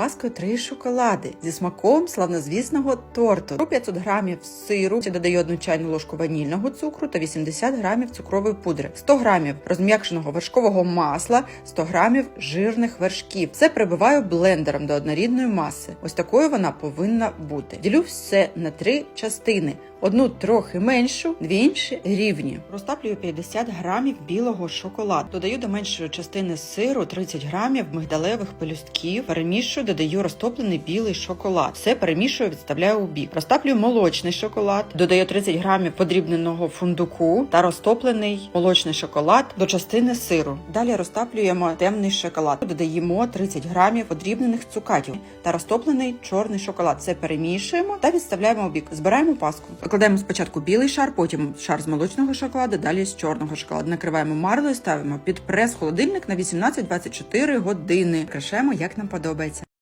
Паскою три шоколади зі смаком славнозвісного торту. Про 500 грамів сиру додаю одну чайну ложку ванільного цукру та 80 грамів цукрової пудри, 100 грамів розм'якшеного вершкового масла, 100 грамів жирних вершків. Все прибиваю блендером до однорідної маси. Ось такою вона повинна бути. Ділю все на три частини. Одну трохи меншу, дві інші рівні. Розтаплюю 50 грамів білого шоколаду. Додаю до меншої частини сиру 30 грамів мигдалевих пелюстків. Перемішую, додаю розтоплений білий шоколад. Все перемішую, відставляю у бік. Розтаплюю молочний шоколад. Додаю 30 грамів подрібненого фундуку та розтоплений молочний шоколад до частини сиру. Далі розтаплюємо темний шоколад. Додаємо 30 грамів подрібнених цукатів та розтоплений чорний шоколад. Все перемішуємо та відставляємо у бік. Збираємо паску. Викладаємо спочатку білий шар, потім шар з молочного шоколаду, далі з чорного шоколаду. Накриваємо марлею, ставимо під прес холодильник на 18-24 години. Крашемо, як нам подобається.